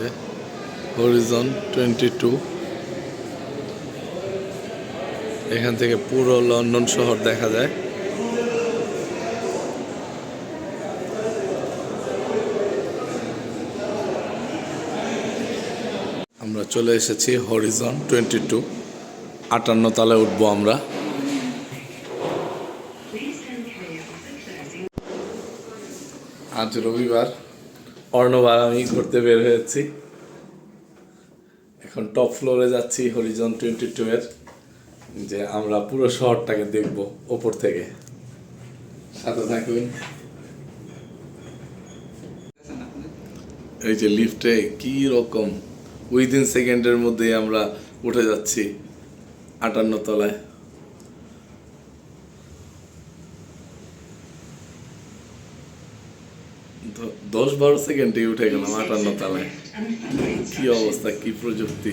যে Harijan twenty two এখান থেকে পুরো লন্ডন শহর দেখা যায়। আমরা চলে এসেছি হরিজন টোয়েন্টি টু আটান্ন তলায় উঠবো আমরা। আজ রবিবার। অর্ণবার আমি ঘুরতে বের হয়েছি। এখন টপ ফ্লোরে যাচ্ছি হরিজন টোয়েন্টি টু এর, যে আমরা পুরো শহরটাকে দেখব ওপর থেকে। সাথে থাকবেন এই যে লিফটে কি রকম উইদিন সেকেন্ডের মধ্যেই আমরা উঠে যাচ্ছি, আটান্ন তলায়। দশ বারো সেকেন্ডে উঠে গেলাম আটান্ন তালায় কি অবস্থা কি প্রযুক্তি।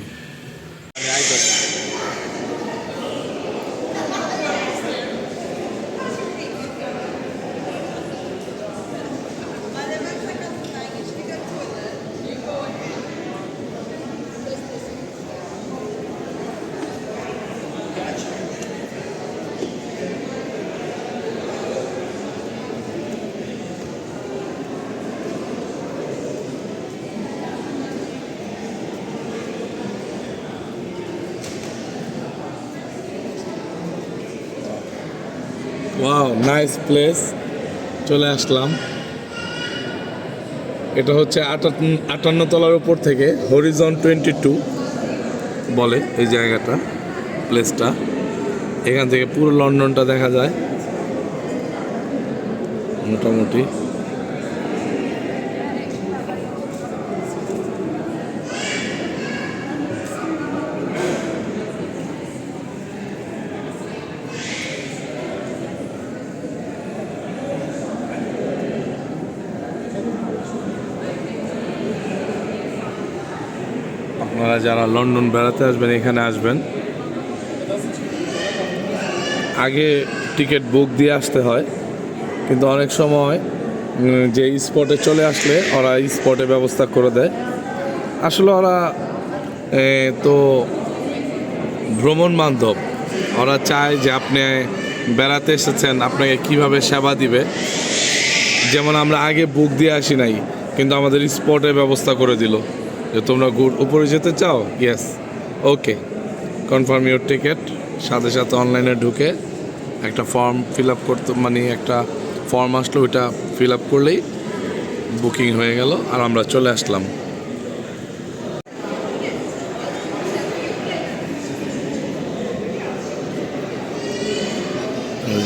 ওয়াও নাইস প্লেস চলে আসলাম। এটা হচ্ছে আটান্ন তলার উপর থেকে হরিজন টোয়েন্টি টু বলে এই জায়গাটা প্লেসটা এখান থেকে পুরো লন্ডনটা দেখা যায়। মোটামুটি। আপনারা যারা লন্ডন বেড়াতে আসবেন, এখানে আসবেন। আগে টিকিট বুক দিয়ে আসতে হয়, কিন্তু অনেক সময় যে স্পটে চলে আসলে ওরা স্পটে ব্যবস্থা করে দেয়। আসলে ওরা তো ভ্রমণ বান্ধব ওরা চায় যে আপনি বেড়াতে এসেছেন, আপনাকে কীভাবে সেবা দিবে। যেমন আমরা আগে বুক দিয়ে আসি নাই, কিন্তু আমাদের স্পটে ব্যবস্থা করে দিল। যে তোমরা গুড উপরে যেতে চাও? Yes okay confirm your ticket সাথে সাথে অনলাইনে ঢুকে একটা ফর্ম ফিল আপ করতে মানে একটা ফর্ম আসলো, ওইটা ফিল আপ করলেই বুকিং হয়ে গেল আর আমরা চলে আসলাম।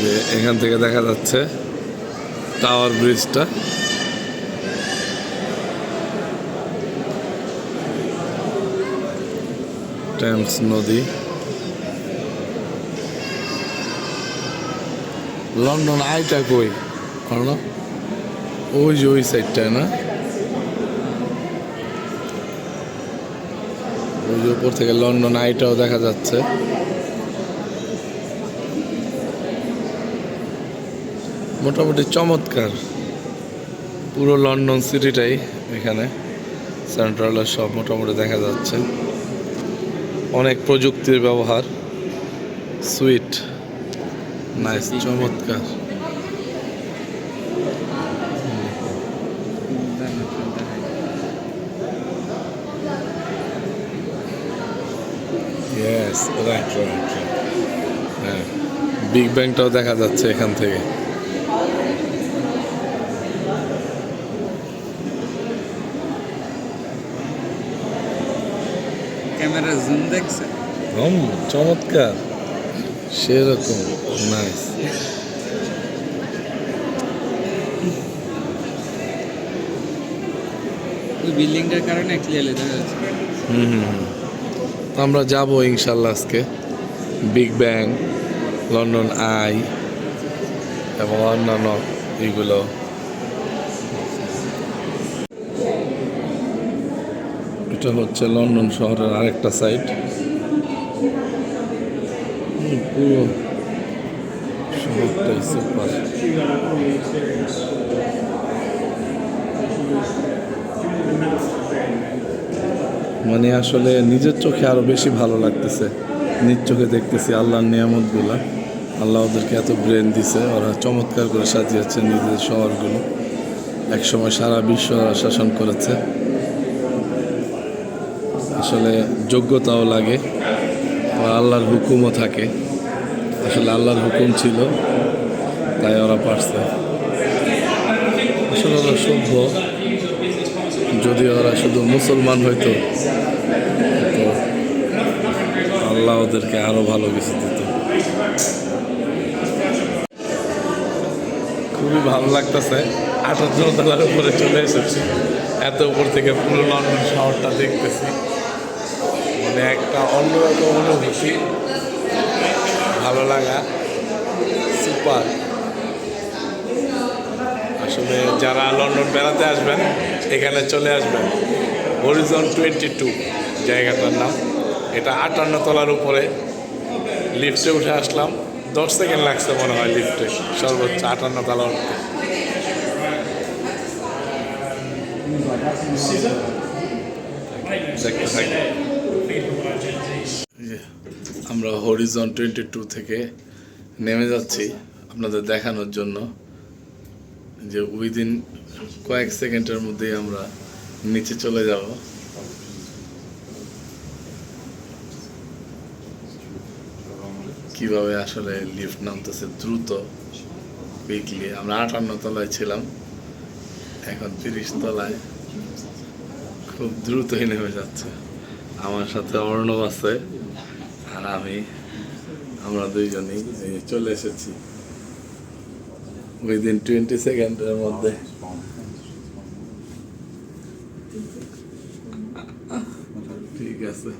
যে এখান থেকে দেখা যাচ্ছে টাওয়ার ব্রিজটা টেমস নদী লন্ডন আইটা কই অর্ণ ওই যে ওই সাইডটায় না ওই যে উপর থেকে লন্ডন আইটাও দেখা যাচ্ছে। মোটামুটি চমৎকার। পুরো লন্ডন সিটিটাই এখানে। সেন্ট্রালের সব মোটামুটি দেখা যাচ্ছে। অনেক প্রযুক্তির ব্যবহার। সুইট নাইস চমৎকার। রাইট রাইট হ্যাঁ বিগ ব্যাংটাও দেখা যাচ্ছে এখান থেকে। ক্যামেরা জুম দেখছে? হুম চমৎকার। সেরকম নাইস বিল্ডিংটার কারণে ক্লিয়ারলি দেখা যাচ্ছে। হুম হুম। আমরা যাব ইনশাল্লাহ আজকে। বিগ ব্যাং লন্ডন আই এবং অন্যান্য এইগুলো। এটা হচ্ছে লন্ডন শহরের আরেকটা সাইড পুরো শহরটাই সুপার মানে আসলে নিজের চোখে আরও বেশি ভালো লাগতেছে। নিজ চোখে দেখতেছি আল্লাহর নিয়ামতগুলা। আল্লাহ ওদেরকে এত ব্রেন দিছে, ওরা চমৎকার করে সাজিয়েছে নিজের শহরগুলো। একসময় সারা বিশ্ব শাসন করেছে। আসলে যোগ্যতাও লাগে আর আল্লাহর হুকুমও থাকে। আসলে আল্লাহর হুকুম ছিল, তাই ওরা পারছে। আসলে ওরা সভ্য, যদি ওরা শুধু মুসলমান হইতো, তো আল্লাহ ওদেরকে আরও ভালো কিছু দিত। খুবই ভালো লাগতেছে। আঠাত্তর তলার উপরে চলে এসেছি। এত উপর থেকে পুরো লন্ডন শহরটা দেখতেছি। মানে একটা অন্যরকম অনুভূতি। ভালো লাগা। সুপার। আসলে যারা লন্ডন বেড়াতে আসবেন, এখানে চলে আসবেন। হরিজন টোয়েন্টি টু জায়গাটার নাম। এটা আটান্ন তলার উপরে। লিফটে উঠে আসলাম। দশ সেকেন্ড লাগছে মনে হয় লিফটে সর্বোচ্চ আটান্ন তলা উঠতে দেখতে থাকি। আমরা হরিজন টোয়েন্টি টু থেকে নেমে যাচ্ছি আপনাদের দেখানোর জন্য। যে উইদিন কয়েক সেকেন্ডের মধ্যেই আমরা নিচে চলে যাব। কীভাবে আসলে লিফট নামতেছে? দ্রুত কুইকলি আমরা আটান্ন তলায় ছিলাম, এখন তিরিশ তলায়। খুব দ্রুতই নেমে যাচ্ছে। আমার সাথে অর্ণব আছে আর আমি, আমরা দুইজনেই চলে এসেছি। উইদিন টোয়েন্টি সেকেন্ডের মধ্যে। ঠিক আছে।